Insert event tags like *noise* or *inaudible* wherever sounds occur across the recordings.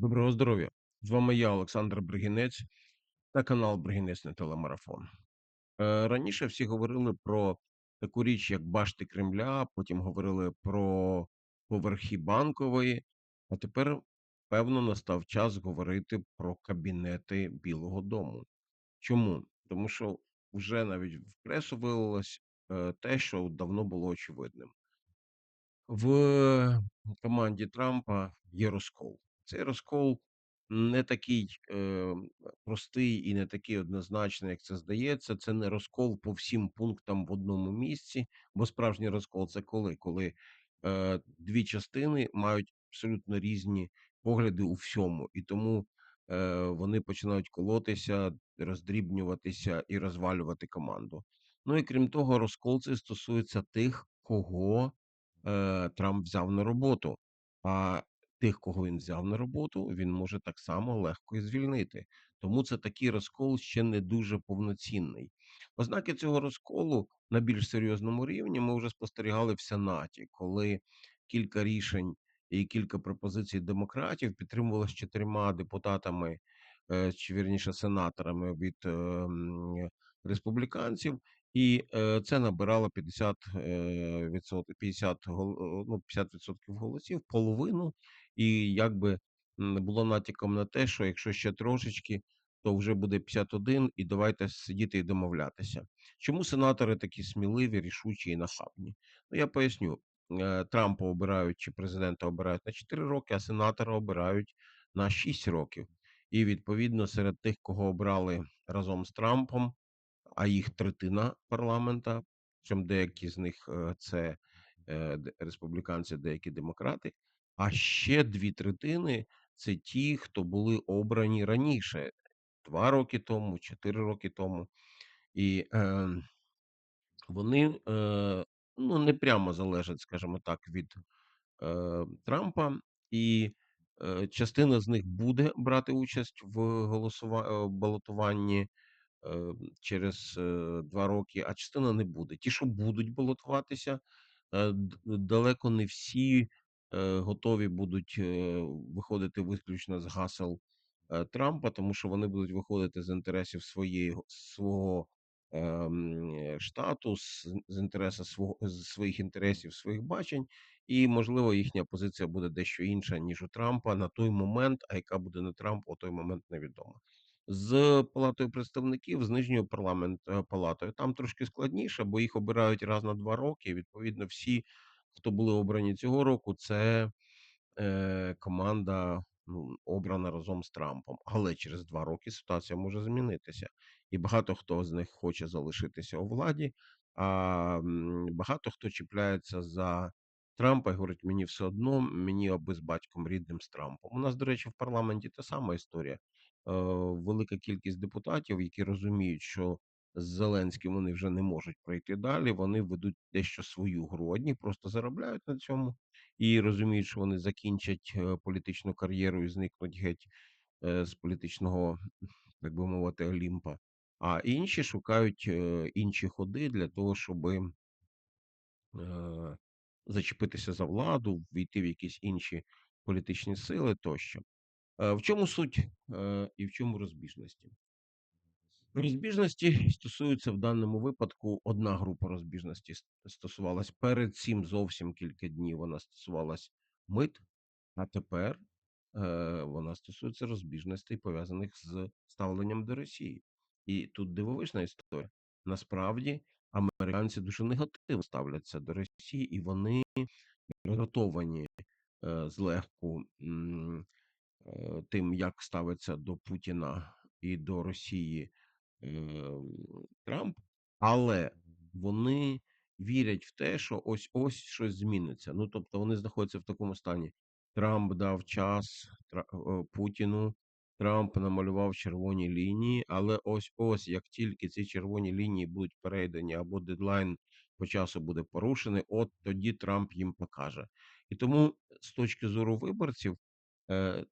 Доброго здоров'я! З вами я, Олександр Бригінець та канал Бригінець на телемарафон. Е, раніше всі говорили про таку річ, як башти Кремля, потім говорили про поверхи Банкової, а тепер, певно, настав час говорити про кабінети Білого Дому. Чому? Тому що вже навіть в пресу вилилось е, те, що давно було очевидним. В команді Трампа є розкол. Цей розкол не такий е, простий і не такий однозначний, як це здається. Це не розкол по всім пунктам в одному місці, бо справжній розкол це коли? Коли е, дві частини мають абсолютно різні погляди у всьому, і тому е, вони починають колотися, роздрібнюватися і розвалювати команду. Ну і крім того, розкол цей стосується тих, кого е, Трамп взяв на роботу. А тих, кого він взяв на роботу, він може так само легко і звільнити. Тому це такий розкол ще не дуже повноцінний. Ознаки цього розколу на більш серйозному рівні ми вже спостерігали в Сенаті, коли кілька рішень і кілька пропозицій демократів підтримувалися чотирма депутатами, е, чи вірніше сенаторами від е, республіканців. І е, це набирало 50 е, відсот- 50 гол- ну, 50% голосів, половину, і якби було натяком на те, що якщо ще трошечки, то вже буде 51, і давайте сидіти і домовлятися. Чому сенатори такі сміливі, рішучі і нахабні? Ну я поясню. Е, Трампа обирають чи президента обирають на 4 роки, а сенатора обирають на 6 років. І відповідно серед тих, кого обрали разом з Трампом а їх третина парламента, причому деякі з них е, це е, республіканці, деякі демократи. А ще дві третини це ті, хто були обрані раніше, два роки тому, чотири роки тому. І е, вони е, ну, не прямо залежать, скажімо так, від е, Трампа, і е, частина з них буде брати участь в голосува... балотуванні е, через е, два роки, а частина не буде. Ті, що будуть балотуватися, е, далеко не всі е, готові будуть е, виходити виключно з гасел Трампа, тому що вони будуть виходити з інтересів своєї свого ем, штату, з, інтересу свого своїх інтересів, своїх бачень, і можливо їхня позиція буде дещо інша ніж у Трампа на той момент. А яка буде не Трамп, у той момент невідомо з палатою представників, з нижньою парламент е, палатою. Там трошки складніше, бо їх обирають раз на два роки. Відповідно, всі, хто були обрані цього року, це е, команда ну, обрана разом з Трампом. Але через два роки ситуація може змінитися, і багато хто з них хоче залишитися у владі. А багато хто чіпляється за Трампа і говорить: мені все одно, мені аби з батьком рідним з Трампом. У нас, до речі, в парламенті та сама історія. Е, велика кількість депутатів, які розуміють, що з Зеленським вони вже не можуть пройти далі. Вони ведуть дещо свою гру. Одні просто заробляють на цьому і розуміють, що вони закінчать е, політичну кар'єру і зникнуть геть е, з політичного, так би мовити, Олімпа. А інші шукають інші ходи для того, щоб зачепитися за владу, війти в якісь інші політичні сили тощо. Е, В чому суть і в чому розбіжності? Розбіжності стосуються в даному випадку одна група розбіжності стосувалась перед цим зовсім кілька днів. Вона стосувалась мит, а тепер е, вона стосується розбіжностей, пов'язаних з ставленням до Росії. І тут дивовижна історія. Насправді американці дуже негативно ставляться до Росії, і вони готовані е, злегку тим, як ставиться до Путіна і до Росії ем, Трамп, але вони вірять в те, що ось ось щось зміниться. Ну тобто вони знаходяться в такому стані. Трамп дав час е, Путіну. Трамп намалював червоні лінії, але ось ось як тільки ці червоні лінії будуть перейдені або дедлайн по часу буде порушений, от тоді Трамп їм покаже. І тому з точки зору виборців е,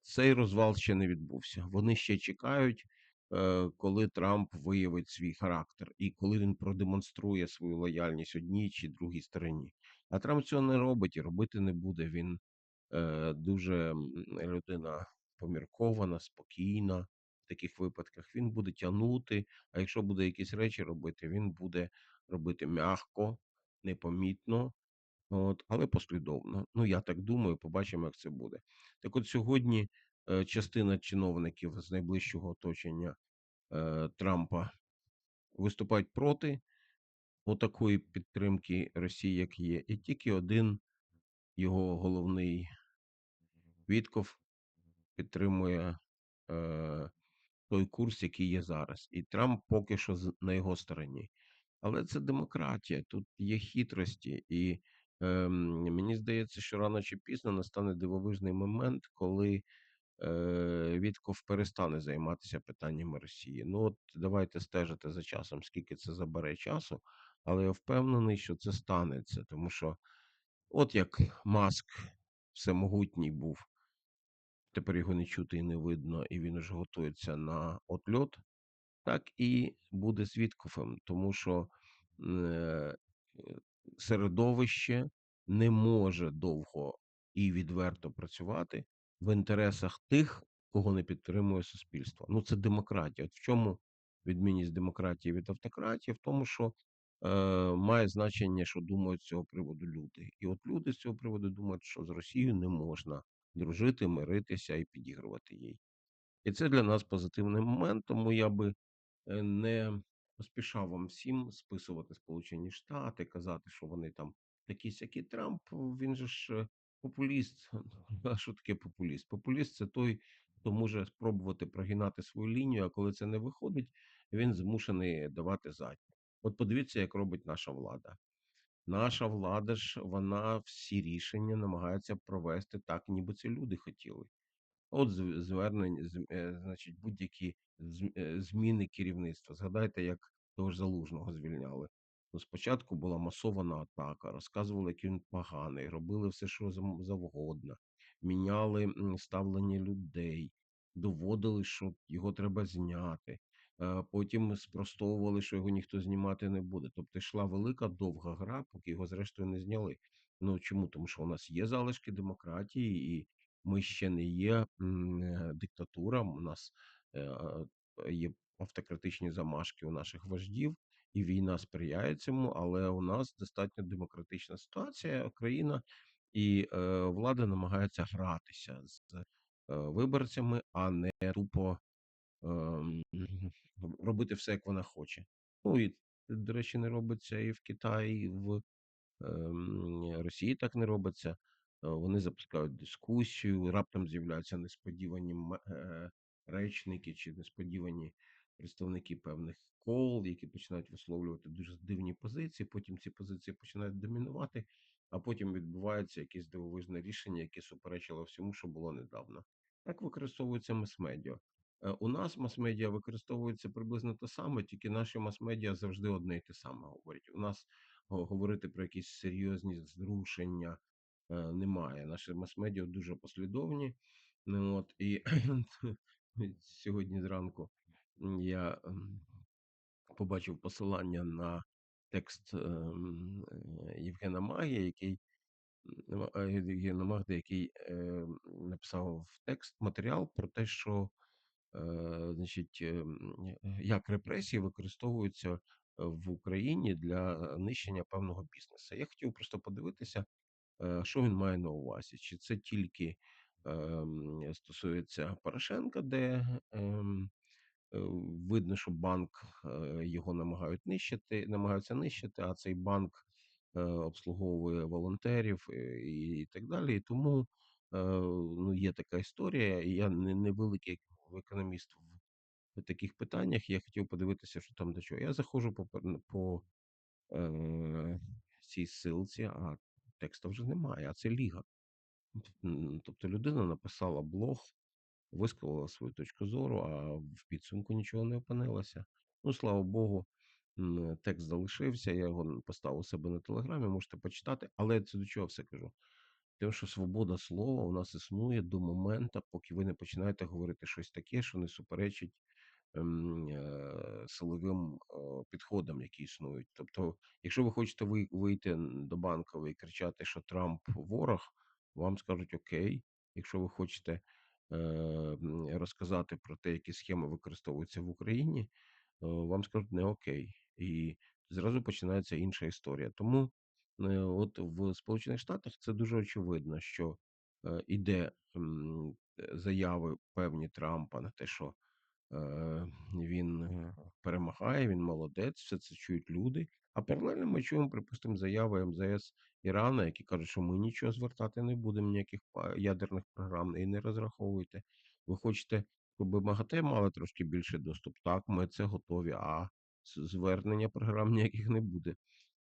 цей розвал ще не відбувся. Вони ще чекають е, коли Трамп виявить свій характер і коли він продемонструє свою лояльність одній чи другій стороні. А Трамп цього не робить і робити не буде. Він е, дуже людина поміркована, спокійна в таких випадках. Він буде тягнути, а якщо буде якісь речі робити, він буде робити м'яко, непомітно, от, але послідовно. Ну, я так думаю, побачимо, як це буде. Так от сьогодні е, частина чиновників з найближчого оточення е, Трампа виступають проти отакої підтримки Росії, як є, і тільки один його головний Вітков підтримує е, той курс, який є зараз. І Трамп поки що на його стороні. Але це демократія, тут є хитрості, і ем, мені здається, що рано чи пізно настане дивовижний момент, коли е, перестане займатися питаннями Росії. Ну от давайте стежити за часом, скільки це забере часу, але я впевнений, що це станеться, тому що, от як Маск всемогутній був, тепер його не чути і не видно, і він уже готується на отльот, так і буде з Віткофем, тому що е, середовище не може довго і відверто працювати в інтересах тих, кого не підтримує суспільство. Ну, це демократія. От в чому відмінність демократії від автократії? В тому, що е, має значення, що думають з цього приводу люди. І от люди з цього приводу думають, що з Росією не можна дружити, миритися і підігрувати їй. І це для нас позитивний момент, тому я би е, не поспішав вам всім списувати Сполучені Штати, казати, що вони там такі сякі Трамп. Він же ж е, популіст. *laughs* А що таке популіст? Популіст це той, хто може спробувати прогинати свою лінію, а коли це не виходить, він змушений давати задню. От подивіться, як робить наша влада. Наша влада ж вона всі рішення намагається провести так, ніби це люди хотіли. От зв звернень, з е, значить, будь-які зм е, зміни керівництва. Згадайте, як того ж Залужного звільняли. Ну, спочатку була масована атака, розказували, який він поганий, робили все, що завгодно, міняли, ставлення людей, доводили, що його треба зняти. Е, потім спростовували, що його ніхто знімати не буде. Тобто йшла велика довга гра, поки його зрештою не зняли. Ну, чому? Тому що у нас є залишки демократії і ми ще не є е, диктатура. У нас е, є автократичні замашки у наших вождів, і війна сприяє цьому. Але у нас достатньо демократична ситуація, країна, і е, влада намагається гратися з е, виборцями, а не тупо ем, робити все, як вона хоче. Ну і до речі, не робиться і в Китаї, і в ем, Росії так не робиться. Е, Вони запускають дискусію, раптом з'являються несподівані е, речники чи несподівані представники певних кол, які починають висловлювати дуже дивні позиції. Потім ці позиції починають домінувати, а потім відбувається якесь дивовижне рішення, яке суперечило всьому, що було недавно. Так використовується мас-медіа. Е, У нас мас-медіа використовується приблизно те саме, тільки наші мас-медіа завжди одне і те саме говорять. У нас го- говорити про якісь серйозні зрушення немає. Наші мас-медіа дуже послідовні. Ну, от, і *clears throat* сьогодні зранку я ем, побачив посилання на текст ем, е, Євгена Магія, який Євгена Магда, який е, написав текст матеріал про те, що е, значить, ем, як репресії використовуються в Україні для нищення певного бізнесу. Я хотів просто подивитися, що він має на увазі. Чи це тільки ем, стосується Порошенка, де ем, е, видно, що банк е, його намагають нищити, намагаються нищити, а цей банк е, обслуговує волонтерів і, так далі. І тому ну, є така історія, я не, великий економіст в таких питаннях. Я хотів подивитися, що там до чого. Я заходжу по, по е, цій ссылці, а тексту вже немає, а це ліга. Тобто людина написала блог, висказала свою точку зору, а в підсумку нічого не опинилося. Ну, слава Богу, текст залишився. Я його поставив у себе на телеграмі, можете почитати. Але це до чого все кажу? Тим, що свобода слова у нас існує до моменту, поки ви не починаєте говорити щось таке, що не суперечить е, силовим е, підходам, які існують. Тобто, якщо ви хочете ви- вийти до банкової і кричати, що Трамп ворог, вам скажуть окей. Якщо ви хочете м, розказати про те, які схеми використовуються в Україні, вам скажуть не окей. І зразу починається інша історія. Тому от в Сполучених Штатах це дуже очевидно, що е, іде заяви певні Трампа на те, що е, він перемагає, він молодець, все це чують люди. А паралельно ми чуємо, припустимо, заяви МЗС Ірана, які кажуть, що ми нічого звертати не будемо, ніяких ядерних програм і не розраховуйте. Ви хочете, щоб МАГАТЕ мали трошки більший доступ? Так, ми це готові, а звернення програм *laughs* ніяких не буде.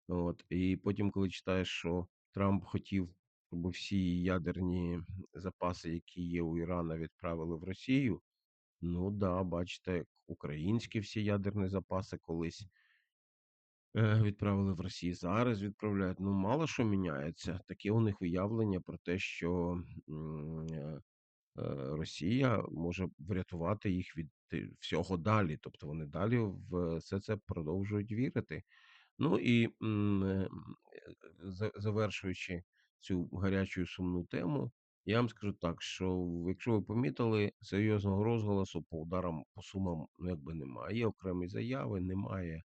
От і потім, коли читаєш, що Трамп хотів, щоб всі ядерні запаси, які є у Ірана, відправили в Росію. Ну да, бачите, українські всі ядерні запаси колись е, відправили в Росію, зараз відправляють. Ну, мало що міняється. Таке у них уявлення про те, що е, е, Росія може врятувати їх від всього далі. Тобто вони далі в все це продовжують вірити. Ну і завершуючи цю гарячу сумну тему, я вам скажу так, що якщо ви помітили, серйозного розголосу по ударам по сумам ну, якби немає. Є окремі заяви, немає,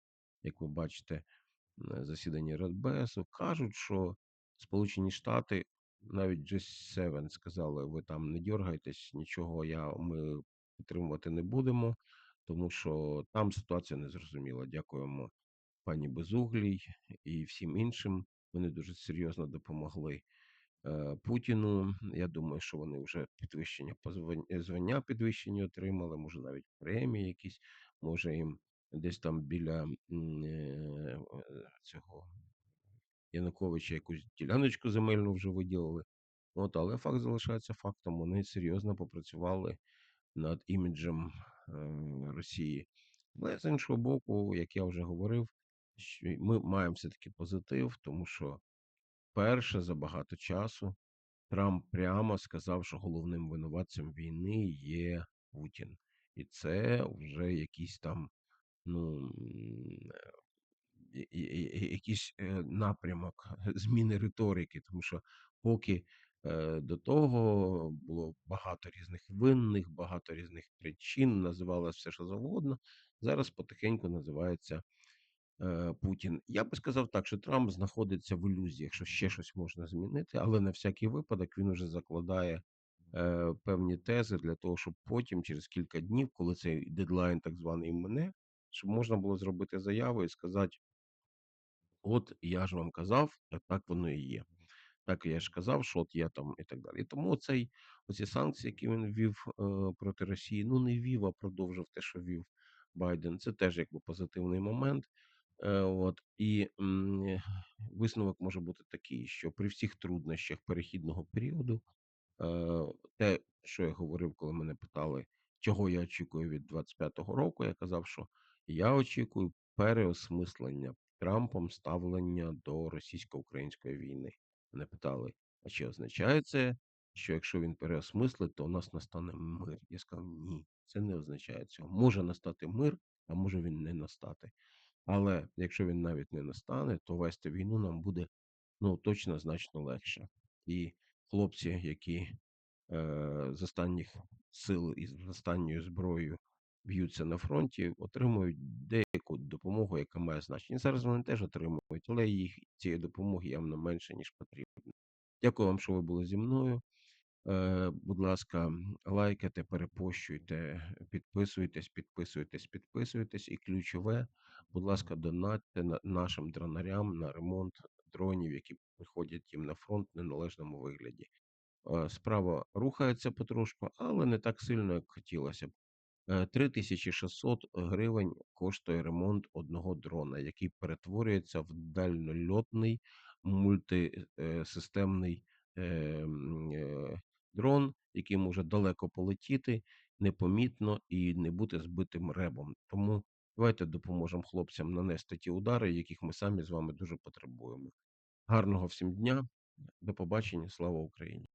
як ви бачите, засідання Радбесу. Кажуть, що Сполучені Штати, навіть G7 сказали, ви там не дергайтесь, нічого я ми підтримувати не будемо, тому що там ситуація незрозуміла. Дякуємо пані Безуглій і всім іншим. Вони дуже серйозно допомогли Путіну. Я думаю, що вони вже підвищення е, звання підвищення отримали, може навіть премії якісь, може їм десь там біля е, е, цього Януковича якусь діляночку земельну вже виділили. От, але факт залишається фактом. Вони серйозно попрацювали над іміджем е, Росії. Але з іншого боку, як я вже говорив, ми маємо все-таки позитив, тому що перше за багато часу Трамп прямо сказав, що головним винуватцем війни є Путін. І це вже якийсь там, ну якийсь е, напрямок *laughs* зміни риторики, тому що поки е, до того було багато різних винних, багато різних причин, називалось все, що завгодно. Зараз потихеньку називається е, Путін. Я би сказав так, що Трамп знаходиться в ілюзіях, що ще щось можна змінити, але на всякий випадок він уже закладає е, певні тези для того, щоб потім, через кілька днів, коли цей дедлайн так званий мине, щоб можна було зробити заяву і сказати. От я ж вам казав, та так воно і є. Так я ж казав, що от я там і так далі. І тому цей оці санкції, які він ввів е, проти Росії, ну не ввів, а продовжив те, що ввів Байден. Це теж якби позитивний момент. Е, от і м, е, висновок може бути такий, що при всіх труднощах перехідного періоду Е, те, що я говорив, коли мене питали, чого я очікую від 25-го року, я казав, що я очікую переосмислення Трампом ставлення до російсько-української війни. Мене питали, а чи означає це, що якщо він переосмислить, то у нас настане мир? Я сказав, ні, це не означає цього. Може настати мир, а може він не настати. Але якщо він навіть не настане, то вести війну нам буде ну точно значно легше. І хлопці, які е, з останніх сил і з останньою зброєю б'ються на фронті, отримують деяку допомогу, яка має значення. Зараз вони теж отримують, але їх цієї допомоги явно менше, ніж потрібно. Дякую вам, що ви були зі мною. Е, будь ласка, лайкайте, перепощуйте, підписуйтесь, підписуйтесь, підписуйтесь. І ключове, будь ласка, донатьте нашим дронарям на ремонт дронів, які приходять їм на фронт в неналежному вигляді. Е, Справа рухається потрошку, але не так сильно, як хотілося б. Е, 3600 гривень коштує ремонт одного дрона, який перетворюється в дальнольотний мультисистемний е, е, дрон, який може далеко полетіти непомітно і не бути збитим ребом. Тому давайте допоможемо хлопцям нанести ті удари, яких ми самі з вами дуже потребуємо. Гарного всім дня, до побачення, слава Україні!